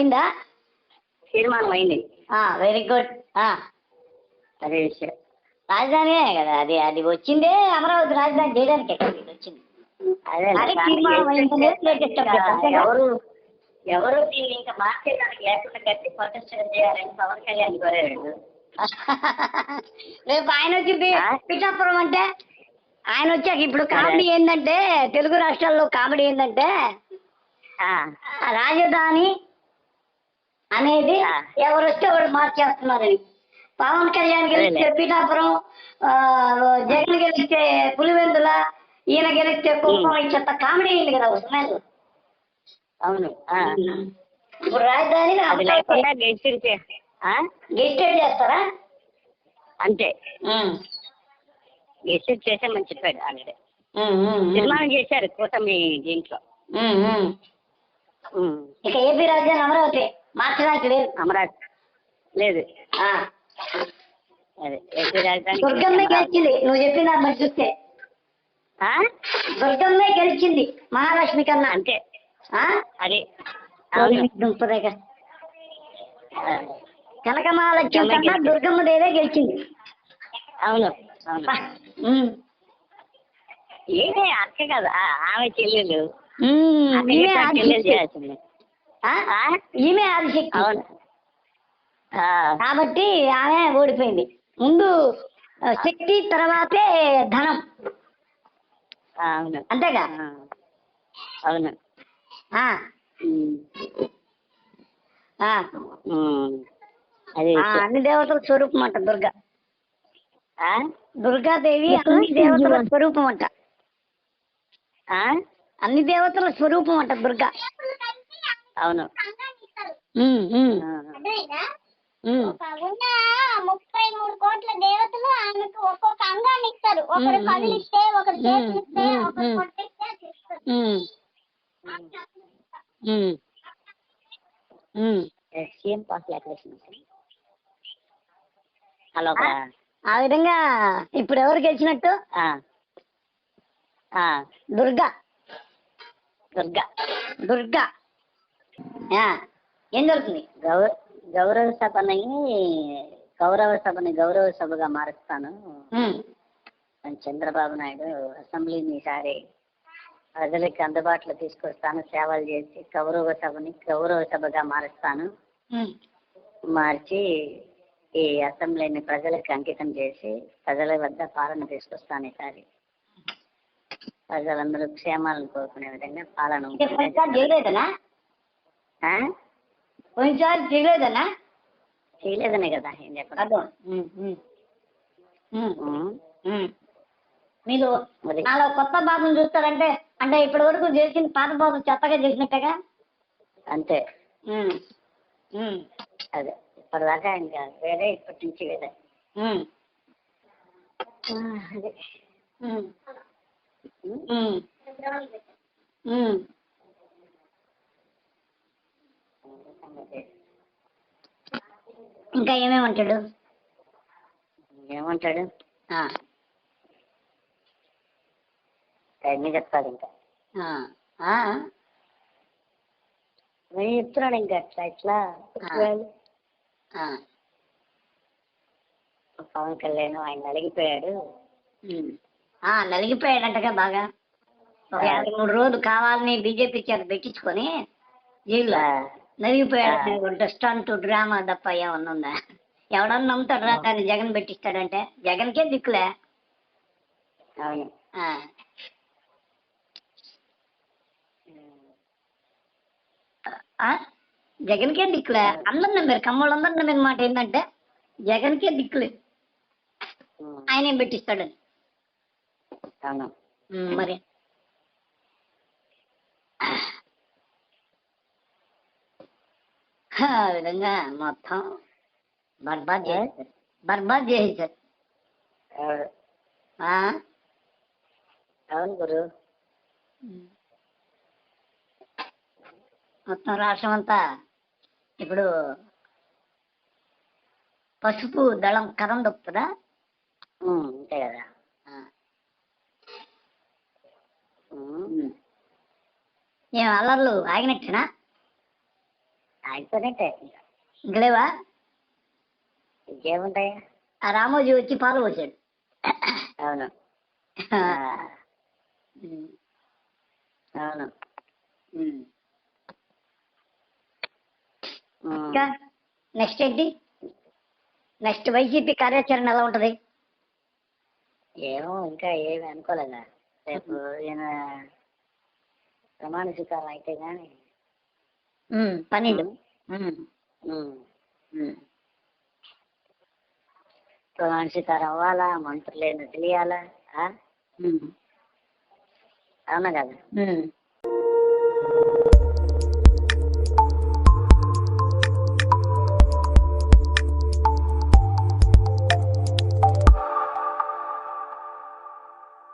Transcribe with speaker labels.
Speaker 1: అయిందా?
Speaker 2: తీర్మానం అయింది
Speaker 1: వెరీ గుడ్
Speaker 2: అదే విషయం.
Speaker 1: రాజధాని కదా అది. అది వచ్చిందే అమరావతి రాజధాని చేయడానికి. వచ్చింది?
Speaker 2: ఎవరు ఎవరు దీన్ని ఇంకా మార్చేదానికి లేకుండా ప్రొటెస్ట్ చేయాలని పవన్ కళ్యాణ్ కోరాడు.
Speaker 1: రేపు ఆయన వచ్చింది
Speaker 2: ఆ?
Speaker 1: పిఠాపురం అంటే ఆయన వచ్చాక ఇప్పుడు కామెడీ ఏంటంటే తెలుగు రాష్ట్రాల్లో కామెడీ ఏంటంటే రాజధాని అనేది. ఎవరు వస్తే వాడు మార్చేస్తున్నారని పవన్ కళ్యాణ్ గెలిస్తే. పిఠాపురం జగన్ గెలిస్తే పులివెందుల ఈయన గెలిస్తే కుప్పం ఇచ్చంత కామెడీ అయింది కదా స్మెల్
Speaker 2: అవును.
Speaker 1: ఇప్పుడు రాజధాని గెస్టెడ్ చేస్తారా
Speaker 2: అంతే. గెలిచి చేసామని చెప్పాడు ఆల్రెడీ. తీర్మానం చేశారు కూటమి దీంట్లో.
Speaker 1: ఇక ఏపీ రాజధాని అమరావతి మార్చడానికి లేదు
Speaker 2: అమరావతి లేదు.
Speaker 1: ఆ.
Speaker 2: అదే
Speaker 1: దుర్గమ్మే గెలిచింది. నువ్వు చెప్పిన బట్టి చూస్తే.
Speaker 2: ఆ?
Speaker 1: దుర్గమ్మే గెలిచింది మహాలక్ష్మి కన్నా.
Speaker 2: అంతే.
Speaker 1: ఆ?
Speaker 2: అది. ఆ.
Speaker 1: కనక మహాలక్ష్మి కన్నా దుర్గమ్మ దేవే గెలిచింది.
Speaker 2: అవును. ఏమే అక్క కదా. ఆమె చెల్లెలు. చెల్లెలు చేయాల్సింది?
Speaker 1: ఈమె ఆదిశక్తి
Speaker 2: అవును.
Speaker 1: కాబట్టి ఆమె ఓడిపోయింది. ముందు శక్తి తర్వాతే ధనం.
Speaker 2: అవును.
Speaker 1: అంతేగా.
Speaker 2: అవును.
Speaker 1: అన్ని దేవతల స్వరూపం అంట దుర్గ.
Speaker 2: ఆ?
Speaker 1: దుర్గాదేవి అన్ని దేవతల స్వరూపం అంట.
Speaker 2: ఆ?
Speaker 1: అన్ని దేవతల స్వరూపం అంట దుర్గ.
Speaker 2: అవును.
Speaker 3: ముప్పై మూడు కోట్ల దేవతలు ఆమెకు ఒక్కొక్క అంగాన్ని ఇస్తారు. ఒకరు. కళ్ళు ఇస్తే ఒకరు చేతులు ఇస్తే. ఒకరు. కొట్టిస్తే
Speaker 2: హలో
Speaker 1: ఆ, విధంగా ఇప్పుడు ఎవరు గెలిచినట్టు?
Speaker 2: ఆ. ఆ.
Speaker 1: దుర్గా.
Speaker 2: దుర్గా.
Speaker 1: దుర్గా. ఏం జరుగుతుంది?
Speaker 2: గౌర గౌరవ సభని గౌరవ సభని గౌరవ సభగా మారుస్తాను. చంద్రబాబు నాయుడు అసెంబ్లీని ఈసారి ప్రజలకి అందుబాటులో తీసుకొస్తాను సేవలు చేసి గౌరవ సభని గౌరవ సభగా మారుస్తాను. మార్చి ఈ అసెంబ్లీని ప్రజలకు అంకితం చేసి ప్రజల వద్ద పాలన తీసుకొస్తాను ఈసారి. ప్రజలందరూ క్షేమాలను కోరుకునే విధంగా పాలన
Speaker 1: పోయినసారి చేయలేదనా
Speaker 2: ఆ?
Speaker 1: పోయినసారి చేయలేదనా
Speaker 2: కదా ఏం చెప్పడం.
Speaker 1: మీరు నాలో కొత్త బాబుని చూస్తారంటే అంటే ఇప్పటి వరకు చేసిన పాత బాబు చెత్తగా చేసినట్టుగా?
Speaker 2: అంతే. అదే. ఇప్పటిదాకా ఇంకా వేరే ఇప్పటి నుంచి వేరే. అదే.
Speaker 1: ఇంకా ఏమేమంటాడు
Speaker 2: ఏమంటాడు?
Speaker 1: ఆ,
Speaker 2: అన్నీ చెప్తాడు ఇంకా.
Speaker 1: ఆ, ఆ,
Speaker 2: నేను చెప్తున్నాడు ఇంకా అట్లా ఇట్లా. పవన్ కళ్యాణ్ ఆయన.
Speaker 1: ఆ, నలిగిపోయాడంటగా బాగా. ఒక యాభై మూడు రోజులు కావాలని బీజేపీ చేత పెట్టించుకొని జైల్లో.
Speaker 2: ఆ,
Speaker 1: నలిగిపోయాడు డస్టాంట్ డ్రామా తప్ప ఏమన్నా ఉందా ఎవడన్నా నమ్ముతాడు రా కానీ జగన్ పెట్టిస్తాడంటే? జగన్కే దిక్కులే.
Speaker 2: అవును?
Speaker 1: జగన్కే దిక్కులే. అందరు నమ్మారు. కమ్మోళ్ళందరూ నమ్మిన మాట ఏంటంటే జగన్కే దిక్కులే. ఆయనేం పెట్టిస్తాడని. మరి ఆ విధంగా మొత్తం బర్బాద్ చేసేసారు బర్బాద్ చేసేసారు
Speaker 2: అవును. గురు?
Speaker 1: మొత్తం రాష్ట్రం అంతా ఇప్పుడు పసుపు దళం కథం దొక్కుతుందా?
Speaker 2: అంతే కదా.
Speaker 1: ఏం అల్లర్లు ఆగినట్టేనా?
Speaker 2: అయిపోయినట్టే
Speaker 1: ఇంక లేవా
Speaker 2: ఇంకేముంటాయి?
Speaker 1: ఆ రామోజీ వచ్చి పాలు పోసాడు.
Speaker 2: అవును. అవును.
Speaker 1: ఇంకా నెక్స్ట్ ఏంటి? నెక్స్ట్ వైసీపీ కార్యాచరణ ఎలా ఉంటది?
Speaker 2: ఏమో ఇంకా ఏమి అనుకోలేదా? రేపు ఈయన ప్రమాణ స్వీకారం అయితే కానీ
Speaker 1: పన్నెండు.
Speaker 2: స్వీకారం అవ్వాలా? మంత్రులు ఏందో తెలియాలా? అవునా కదా.